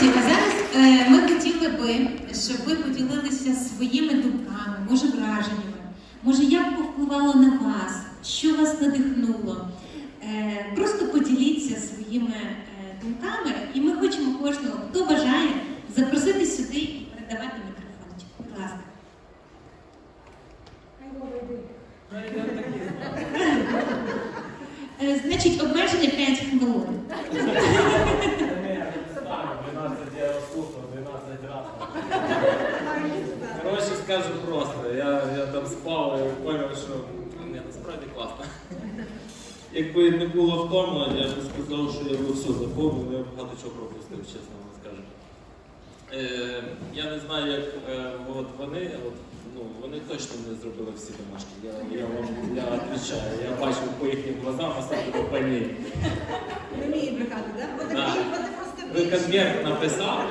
Друзі, а зараз е, ми хотіли би, щоб ви поділилися своїми думками, може враженнями, може як повпливало на вас, що вас надихнуло. Е, просто поділіться своїми е, думками, і ми хочемо кожного, хто бажає, запросити сюди і передавати мікрофончик. Будь ласка. Е, значить, обмеження 5 хвилин. Коротше, скажу просто, я, я там спав і зрозумів, що ні, насправді класно. Якби не було втома, я б сказав, що я би все запомнив, я багато чого пропустив, чесно вам скажу. Е, я не знаю, як е, от вони, от, ну, вони точно не зробили всі домашні. Я, я вам я відповідаю, я бачив по їхнім глазам, особливо по ній. Не вміє брехати, так? Да. просто Ви конверт написали?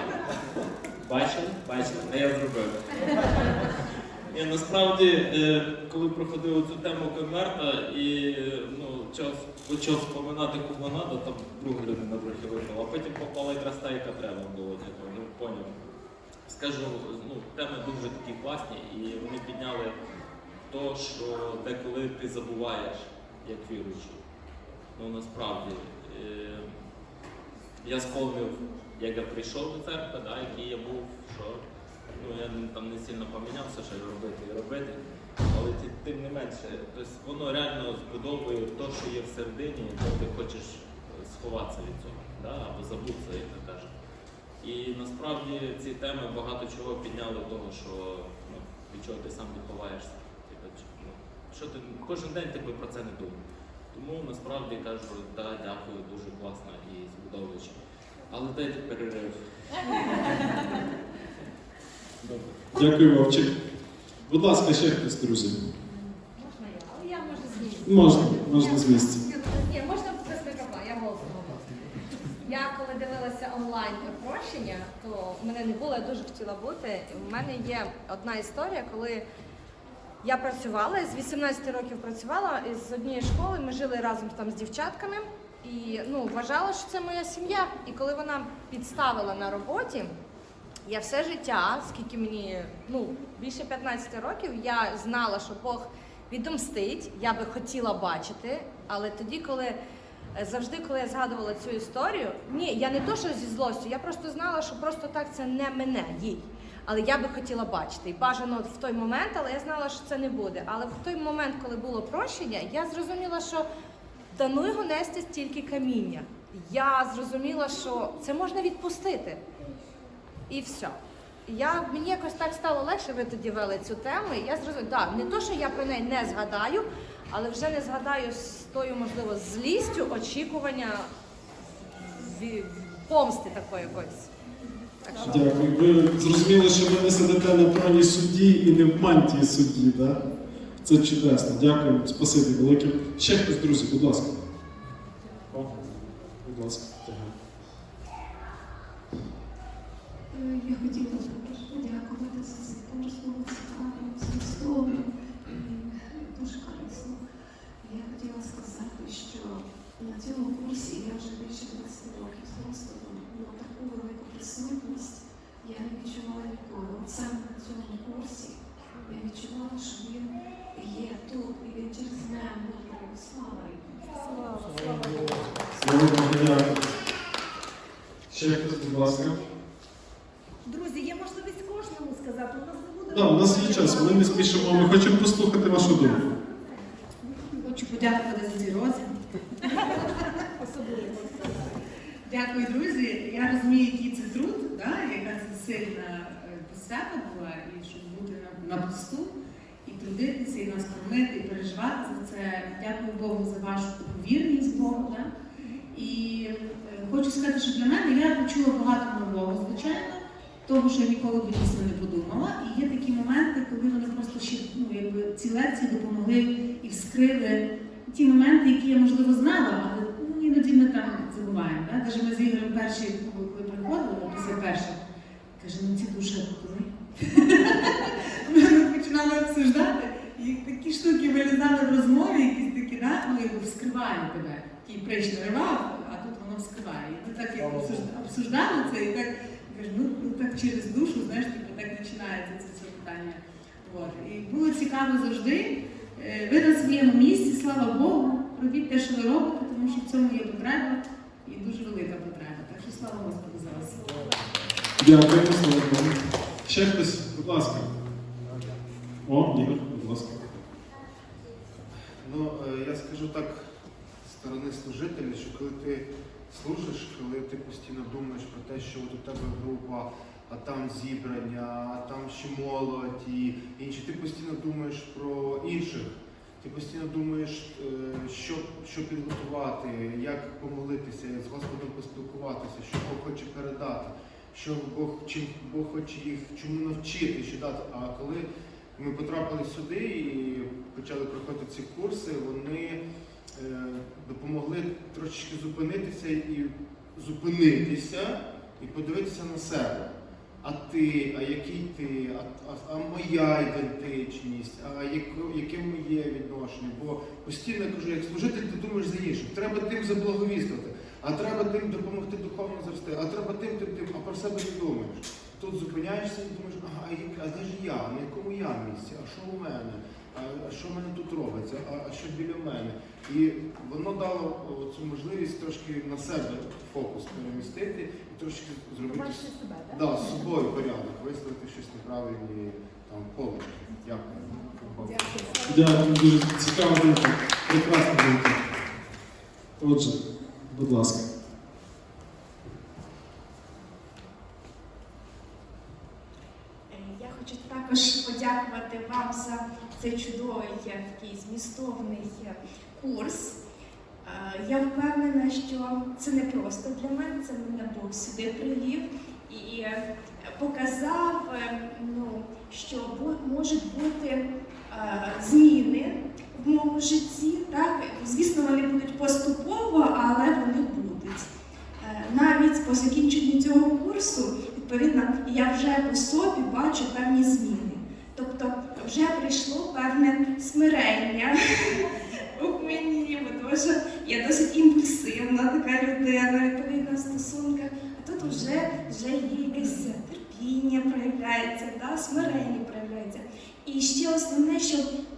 Бачили? Бачили, не я зробив. І насправді, е, коли проходив цю тему конверта і ну, час почав споминати кому надо, там друга людина трохи випала, а потім попала якраз та, яка треба було, ну поняв. Скажу, ну, теми дуже такі класні, і вони підняли то, що деколи ти забуваєш, як віруючий. Ну насправді. Е, я сповнив, як я прийшов до церкви, да, який я був, що ну, я там не сильно помінявся, що робити і робити. Але тим не менше, тобто воно реально збудовує те, що є всередині, то ти хочеш е, сховатися від цього, да, або забутися, як то кажуть. І насправді ці теми багато чого підняли того, що ну, від чого ти сам відховаєшся. Типу, ну, що ти кожен день ти про це не думав. Тому насправді кажу, да, дякую, дуже класно і збудовуюче. Але дайте перерив. Добре. Дякую, Вовчик. Будь ласка, ще хтось, друзі. Можна я? Але я можу з місця. Можна, можна з місця. Ні, можна без мікрофона, я голосом говорю. Я коли дивилася онлайн прощення, то мене не було, я дуже хотіла бути. У мене є одна історія, коли я працювала, з 18 років працювала із однієї школи, ми жили разом там з дівчатками. І ну, вважала, що це моя сім'я. І коли вона підставила на роботі, я все життя, скільки мені ну, більше 15 років, я знала, що Бог відомстить, я би хотіла бачити, але тоді, коли е, завжди, коли я згадувала цю історію, ні, я не то, що зі злостю, я просто знала, що просто так це не мене їй. Але я би хотіла бачити. І бажано в той момент, але я знала, що це не буде. Але в той момент, коли було прощення, я зрозуміла, що та ну його нести стільки каміння. Я зрозуміла, що це можна відпустити. І все. Я, мені якось так стало легше, ви тоді вели цю тему. І я зрозуміла, да, не то, що я про неї не згадаю, але вже не згадаю з тою, можливо, злістю, очікування помсти такої якоїсь. Дякую. Ви зрозуміли, що ви не сидите на троні судді і не в мантії судді, так? Це чудесно. Дякую. Спасибі велике. Ще хтось, друзі, будь ласка. Будь ласка. Я хотіла також подякувати за цей курс, було цікаво, змістовно, і дуже корисно. Я хотіла сказати, що на цьому курсі я вже більше 20 років з Господом, але таку велику присутність я не відчувала ніколи. От саме на цьому курсі я відчувала, що він є тут, і він через мене говорив. Слава слава, слава Богу. Ще хтось, будь ласка. Друзі, є можливість кожному сказати, у нас не буде. Так, у нас є час, ми не спішимо, ми хочемо послухати вашу думку. Хочу подякувати за ці рози. Особливо. Дякую, друзі. Я розумію, який це труд, да? яка це сильна е, посвята була, і щоб бути на, на посту, і нас кормити, і переживати за це. Дякую Богу за вашу таку вірність Богу. Да? І е, хочу сказати, що для мене я почула багато нового, звичайно, того, що я ніколи б дійсно не подумала. І є такі моменти, коли вони просто ще ну, якби ці лекції допомогли і вскрили ті моменти, які я можливо знала, але ну, іноді ми там забуваємо. Да? Ми з Ігорем перші, коли коли приходили, після перших, каже, ну ці душі коли. Ми починали обсуждати, і такі штуки вилізали в розмові, якісь такі, да? ну, якби вскриває тебе. Такий прищ наривав, а тут воно вскриває. І ми так як обсужд- обсуждали це, і так кажу, ну, ну так через душу, знаєш, типу, так починається це все питання. От. І було цікаво завжди. Е, Ви на своєму місці, слава Богу, робіть те, що ви робите, тому що в цьому є потреба і дуже велика потреба. Так що слава Господу за вас. Дякую, слава Богу. Ще хтось, будь ласка. О, Ігор, будь ласка. Ну, е, я скажу так сторони служителя, що коли ти служиш, коли ти постійно думаєш про те, що от у тебе група, а там зібрання, а там ще молодь і інші, ти постійно думаєш про інших. Ти постійно думаєш, е, що, що підготувати, як помолитися, з Господом поспілкуватися, що Бог хоче передати, що Бог, чим Бог хоче їх чому навчити, що дати. А коли ми потрапили сюди і почали проходити ці курси, вони допомогли трошечки зупинитися і зупинитися і подивитися на себе. А ти, а який ти, а, а, а моя ідентичність, а яке моє відношення? Бо постійно кажу, як служитель, ти думаєш за інших. Треба тим заблаговістити, а треба тим допомогти духовно зрости, а треба тим, тим, тим, а про себе не думаєш. Тут зупиняєшся і думаєш, ага, а, як, а де ж я, на якому я місці, а що у мене, а, а що в мене тут робиться, а, а що біля мене. І воно дало о, цю можливість трошки на себе фокус перемістити і трошки зробити себе, так? да, з собою порядок, виставити щось неправильні там поле. Дякую. Дякую, дуже. Прекрасна думка. Отже, будь ласка. Е, Я хочу також подякувати вам за цей чудовий такий змістовний курс. Е, Я впевнена, що це не просто для мене, це мене Бог сюди привів і е, показав, е, ну, що можуть бути зміни в моєму житті. Так? Звісно, вони будуть поступово, але вони будуть. Навіть по закінченню цього курсу, відповідно, я вже по собі бачу певні зміни. Тобто вже прийшло певне смирення у мені, бо тому що я досить імпульсивна така людина, відповідно, в стосунках. А тут вже, вже є якесь терпіння проявляється, да? смирення проявляється. І ще основне, що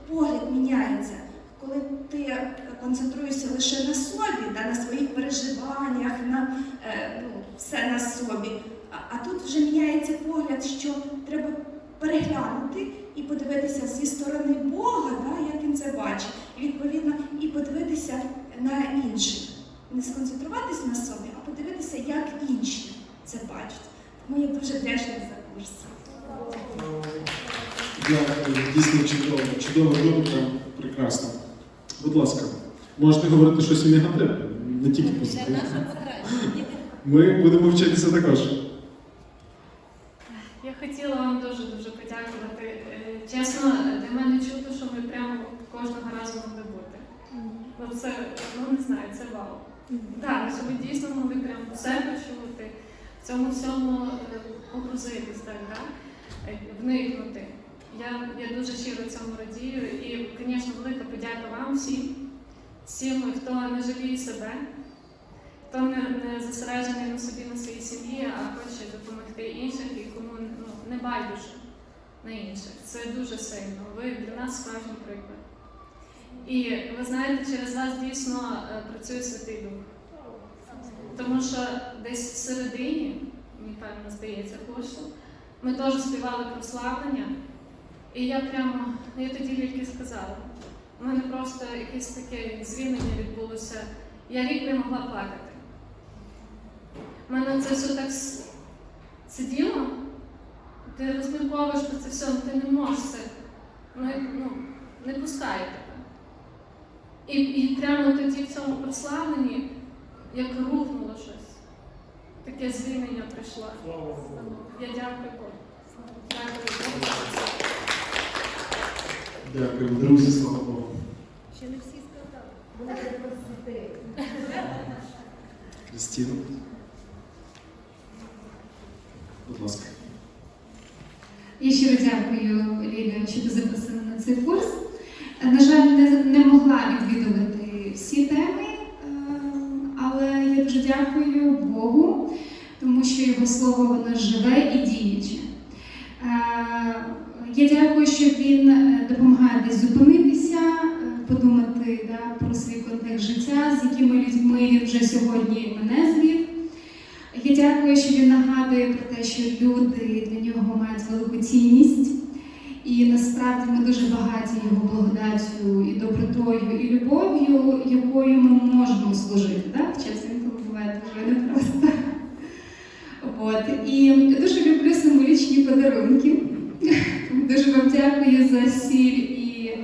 погляд міняється. Коли ти концентруєшся лише на собі, да, на своїх переживаннях, на е, ну, все на собі. А, а тут вже міняється погляд, що треба переглянути і подивитися зі сторони Бога, да, як він це бачить, і відповідно і подивитися на інших. Не сконцентруватися на собі, а подивитися, як інші це бачать. Тому я дуже вдячна за курс. Дякую, дійсно чудово. Чудова думка, прекрасно. Будь ласка, можете говорити щось і негативне, не тільки позитивне. Ми будемо вчитися також. Хотіла вам дуже дуже подякувати. Е, Чесно, для мене чудо, що ми прямо кожного разу могли бути. Ну це ну не знаю, це вау. Так, що ви дійсно могли прямо себе чути, в цьому всьому е, погрузитись, так, да? Е, вникнути. Я, я дуже щиро цьому радію і, звісно, велика подяка вам всім, всім, хто не жаліє себе, хто не, не зосереджений на собі, на своїй сім'ї, а хоче допомогти інших і ну, не байдуже на інших. Це дуже сильно. Ви для нас справжній приклад. І ви знаєте, через вас дійсно е, працює Святий Дух. Тому що десь всередині, мені певно здається, курсу, ми теж співали прославлення. І я прямо, я тоді тільки сказала. У мене просто якесь таке звільнення відбулося. Я рік не могла плакати. У мене це все так сиділо. Ти розмірковуєш про це все, ну ти не можеш це. Ну, ну, не пускає тебе. І, і прямо тоді в цьому прославленні як рухнуло щось. Таке звільнення прийшло. Я дякую Богу. Дякую Богу. Дякую, друзі, слава Богу. Ще не всі сказали. Будете просити. Кристина. Будь ласка. Я щиро дякую, Лілія, що ти запросила на цей курс. На жаль, не, не могла відвідувати всі теми, е, але я дуже дякую Богу, тому що його слово воно живе і діюче. Е, Я дякую, що він е, допомагає десь зупинитися, подумати да, про свій контекст життя, з якими людьми вже сьогодні мене звів. Я дякую, що він нагадує про те, що люди для нього мають велику цінність. І насправді ми дуже багаті його благодаттю і добротою, і любов'ю, якою ми можемо служити. Так? Час інколи буває дуже непросто. От. І дуже люблю символічні подарунки. Дуже вам дякую за сіль і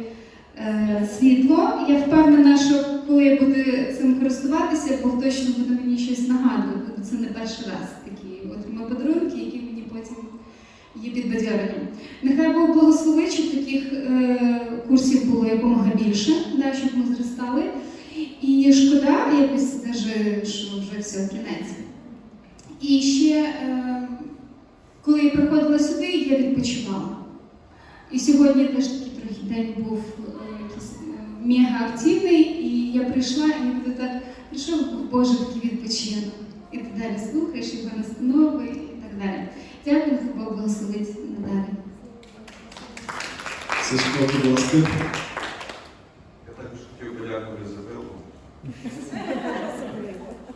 е, світло. Я впевнена, що коли я буду цим користуватися, Бог точно буде мені щось нагадувати. Бо Це не перший раз такі отримав подарунки, які мені потім є підбадьоренням. Нехай Бог благословить, щоб таких е, курсів було якомога більше, да, щоб ми зростали. І шкода якось даже, що вже все кінець. І ще, е, коли я приходила сюди, я відпочивала. І сьогодні теж такий трохи день був е, якийсь е, мега активний, і я прийшла, і ніби так прийшов Боже такий відпочинок. І ти далі слухаєш його настанови і так далі. Дякую, Бог благословить надалі. Сашко, будь ласка. Я також хотів подякувати за вилку.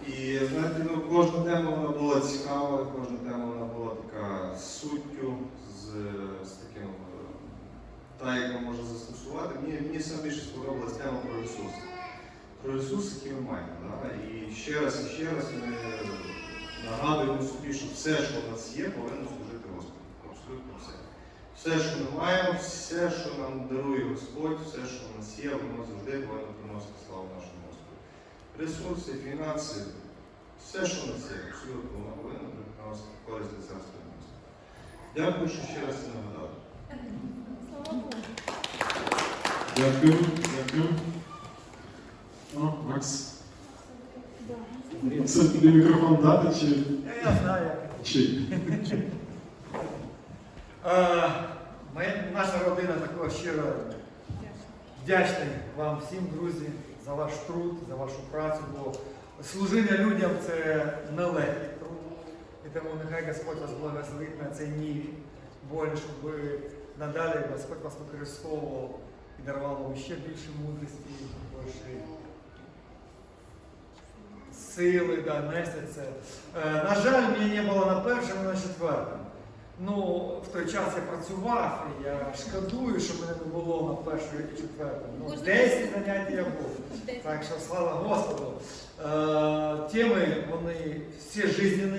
І знаєте, ну, кожна тема вона була цікава, кожна тема вона була така з суттю, з, з таким, е, та, яка може застосувати. Мені, мені саме більше сподобалась тема про ресурси. Про ресурси, які ми маємо. Да? І ще раз і ще раз ми нагадуємо собі, що все, що в нас є, повинно служити Господу. Абсолютно все. Все, що ми маємо, все, що нам дарує Господь, все, що в нас є, воно завжди повинно приносити славу нашому Господу. Ресурси, фінанси, все, що в нас є, абсолютно воно повинно приносити користь для царства Господа. Дякую, що ще раз це нагадали. Дякую, дякую. О, Макс. Це тобі мікрофон дати чи? Я знаю. чи? Е, Моя, наша родина також щиро вдячна вам всім, друзі, за ваш труд, за вашу працю, бо служіння людям це нелегкий труд. І тому нехай Господь вас благословить на цій ніві, болі, щоб ви надалі Господь вас використовував і дарував вам ще більше мудрості, більше сили, да, це. Е, на жаль, мені не було на першому, на четвертому. Ну, в той час я працював, і я шкодую, що мене не було на першому і четвертому. Ну, 10 занять я був. Так що слава Господу. Е, теми, вони всі жизненні.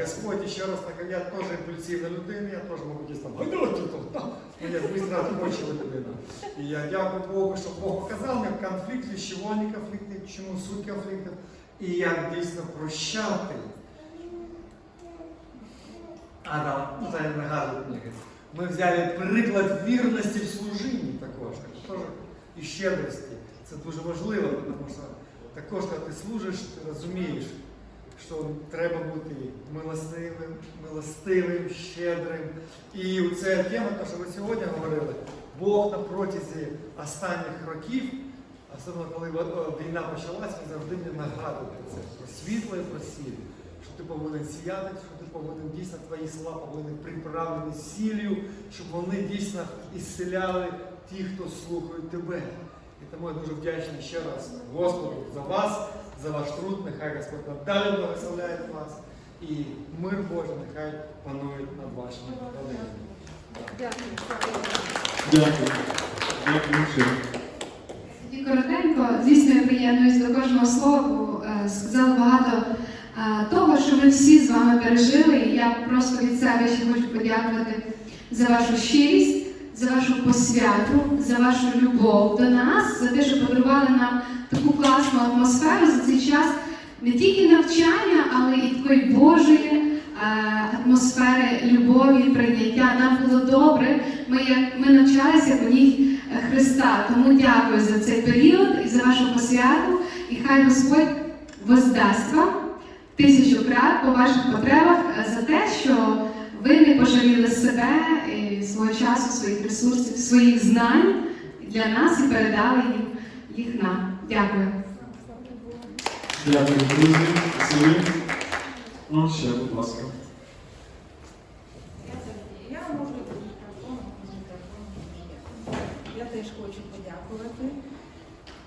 Господь ще раз так, я теж імпульсивна людина, я теж можу десь там гадати там. Ну, я швидко відпочила людина. І я дякую Богу, що Бог показав мені конфлікт, з чого не конфлікти, чому суть конфлікту. І як дійсно прощати. А, да, ну це нагадує мені. Ми взяли приклад вірності в служінні також. Тож і щедрості. Це дуже важливо, тому що також, коли ти служиш, ти розумієш, що треба бути милостивим, милостивим, щедрим. І ця тема, те, що ви сьогодні говорили, Бог на протязі останніх років, особливо коли війна почалась, він завжди мені нагадує це про світло і про сіль. Що ти повинен сіяти, що ти повинен дійсно твої слова повинні приправлені сіллю, щоб вони дійсно ісцеляли ті, хто слухають тебе. І тому я дуже вдячний ще раз Господу за вас, за ваш труд. Нехай Господь надалі благословляє вас. І мир Божий нехай панує над вашими родинами. Дякую. Дякую. Дякую. Коротенько, звісно, я приєднуюсь до кожного слова, бо е, сказали багато е, того, що ми всі з вами пережили. І я просто від себе ще хочу подякувати за вашу щирість, за вашу посвяту, за вашу любов до нас, за те, що подарували нам таку класну атмосферу за цей час не тільки навчання, але і такої Божої е, атмосфери любові, прийняття. Нам було добре. Ми, ми навчалися в ній е, Христа. Тому дякую за цей період і за вашу посвяту. І хай Господь воздасть вам тисячу крат по ваших потребах е, за те, що ви не пожаліли себе свого часу, своїх ресурсів, своїх знань для нас і передали їх, їх нам. Дякую. Дякую, друзі. Ну, ще, будь ласка. Можу. Я теж хочу подякувати.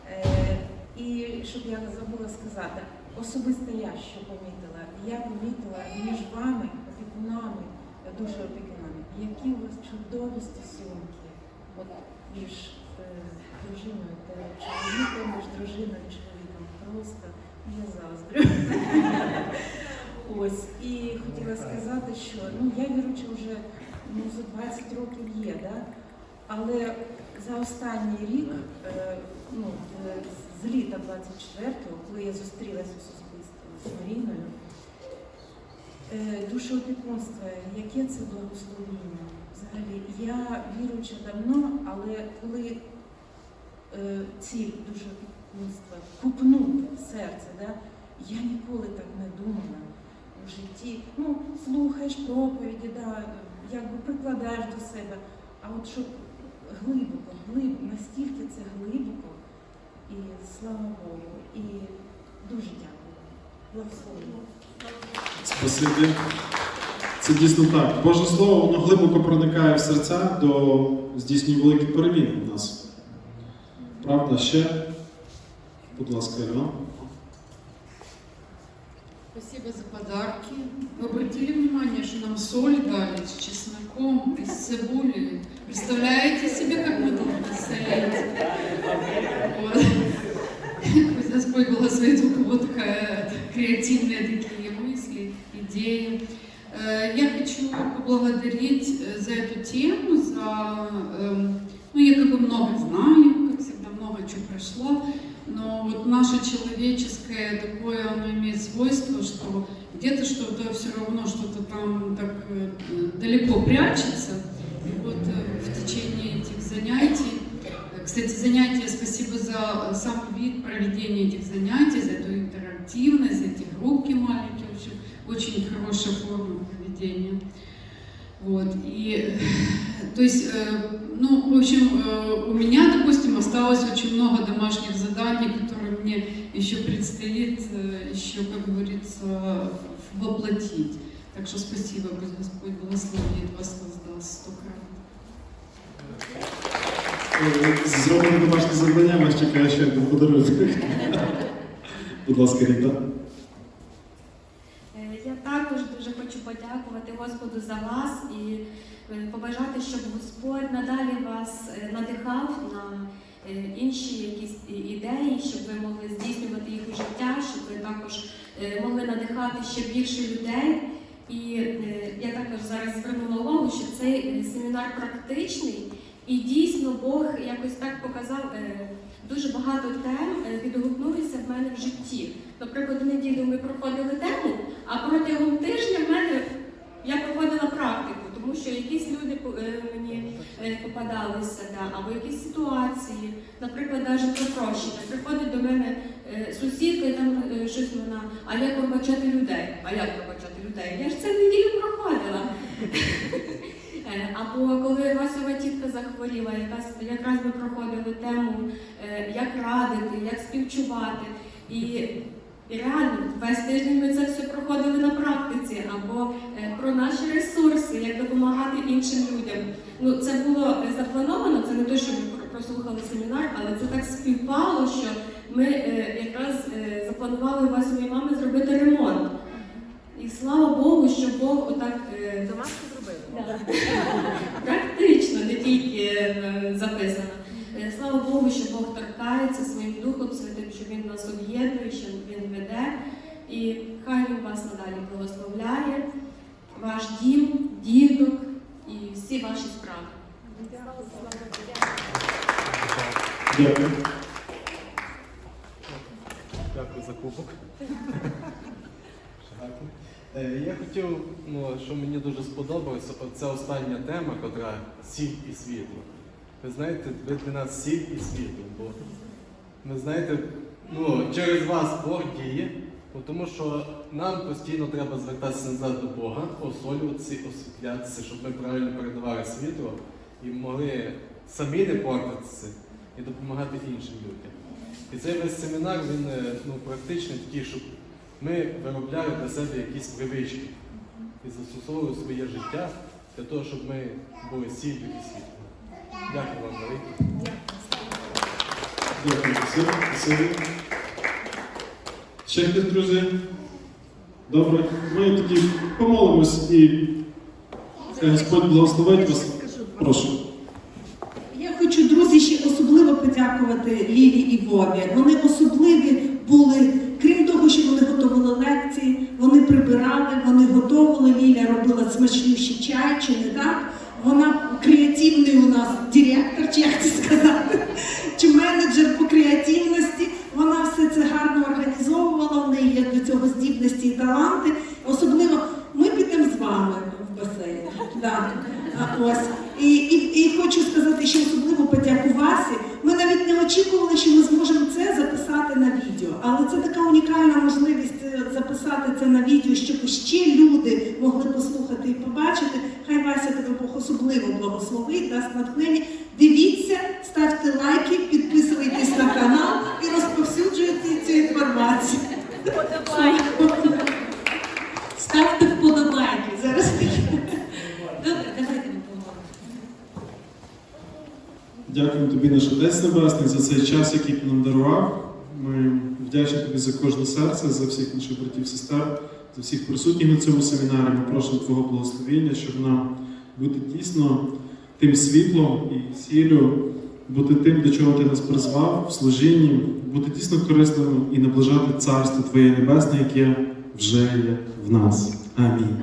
Е, і щоб я не забула сказати, особисто я що помітила, я помітила між вами, опікунами, дуже опікунами, які у вас чудові стосунки між е, дружиною та чоловіком, між дружиною і чоловіком. Просто я заздрю. Ось, і хотіла сказати, що ну, я віруча вже ну, за 20 років є, да? але за останній рік, е, ну, е, з літа 24-го, коли я зустрілася особисто з Маріною, душеопікунство, яке це благословіння. Взагалі, я віруюча давно, але коли е, ці душеопікунства купнути серце, да, я ніколи так не думала у житті. Ну, слухаєш проповіді, да, якби прикладаєш до себе. А от щоб глибоко, глиб, настільки це глибоко, і слава Богу, і дуже дякую. Благословення. Спасибі. Це дійсно так. Боже Слово, воно глибоко проникає в серця до здійснює великі переміни в нас. Правда, ще? Будь ласка, Ірина. Спасибо за подарки. Вы обратили внимание, что нам соль дали с чесноком и с цибулей? Представляете себе, как мы должны солить? Вот. Пусть Господь благословит, у кого такая креативные такие мысли, идеи. Э, Я хочу поблагодарить э, за эту тему, за... эм, Ну, я как бы много знаю, как всегда, много чего прошло, но вот наше человеческое такое, оно имеет свойство, что где-то что-то все равно, что-то там так э, далеко прячется. И вот в течение этих занятий, кстати, занятия, спасибо за сам вид проведения этих занятий, за эту интерактивность, за эти группки маленькие, в общем, очень хорошая форма проведения. Вот, и, то есть, э, ну, в общем, э, у меня, допустим, осталось очень много домашних заданий, которые мне еще предстоит, э, еще, как говорится, воплотить. Так что спасибо, пусть Господь благословит вас, воздаст сто крат. Зробимо домашнє завдання, вас чекає ще один подарунок. Будь ласка, Ріта. Е, Я також дуже хочу подякувати Господу за вас і е, побажати, щоб Господь надалі вас е, надихав на інші якісь ідеї, щоб ви могли здійснювати їх у життя, щоб ви також могли надихати ще більше людей. І я також зараз звернула увагу, що цей семінар практичний, і дійсно Бог якось так показав. Дуже багато тем е, відгукнулися в мене в житті. Наприклад, у неділю ми проходили тему, а протягом тижня в мене я проходила практику, тому що якісь люди е, мені е, попадалися, да, або якісь ситуації, наприклад, навіть про прощення. Приходить до мене сусідка і там щось вона, а як пробачати людей? А як пробачати людей? Я ж це неділю проходила. Або коли Васова тітка захворіла, якраз, якраз ми проходили тему, е, як радити, як співчувати. І, реально весь тиждень ми це все проходили на практиці, або е, про наші ресурси, як допомагати іншим людям. Ну, це було заплановано, це не те, що ми прослухали семінар, але це так співпало, що ми е, якраз запланували у Васової мами зробити ремонт. І слава Богу, що Бог отак Практично, не тільки е, записано. Е, Слава Богу, що Бог торкається своїм Духом Святим, що Він нас об'єднує, що Він веде. І хай Він вас надалі благословляє, ваш дім, діток і всі ваші справи. Дякую Я хотів, ну, що мені дуже сподобалося, це остання тема, котра сіль і світло. Ви знаєте, ви для нас сіль і світло, бо ми знаєте, ну, через вас Бог діє, тому що нам постійно треба звертатися назад до Бога, осолюватися, освітлятися, щоб ми правильно передавали світло і могли самі не портитися і допомагати іншим людям. І цей весь семінар він е, ну, практично такий, щоб ми виробляли для себе якісь привички і застосовували своє життя для того, щоб ми були сіллю і світлом. Дякую вам, велике. Дякую, спасибо. Ще хтось, друзі? Добре. Ми тоді помолимось і хай Господь благословить вас. Прошу. Я хочу, друзі, ще особливо подякувати Лілі і Вові. Вони особливі були, прибирали, вони готували. Ліля робила смачніший чай, чи не так? Вона креативний у нас директор, чи як це сказати, чи менеджер по креативності. Вона все це гарно організовувала, в неї є до цього здібності і таланти. Особливо ми підемо з вами в басейн. Да. А, Ось. І, і, і хочу сказати, що особливо подяку Васі. Ми навіть не очікували, що ми зможемо це записати на відео. Але це така унікальна можливість е, записати це на відео, щоб ще люди могли послухати і побачити. Хай Вася тебе Бог особливо благословить, дасть натхнення. Дивіться, лайки, підписуйтесь на канал і розповсюджуйте цю інформацію. Ставте вподобайки. Зараз Добре, давайте. Дякуємо тобі, наш Отець Небесний, за цей час, який ти нам дарував. Ми вдячні тобі за кожне серце, за всіх наших братів, сестер, за всіх присутніх на цьому семінарі. Ми просимо Твого благословення, щоб нам бути дійсно тим світлом і сіллю, бути тим, до чого ти нас призвав в служінні, бути дійсно корисним і наближати царство Твоє Небесне, яке вже є в нас. Амінь.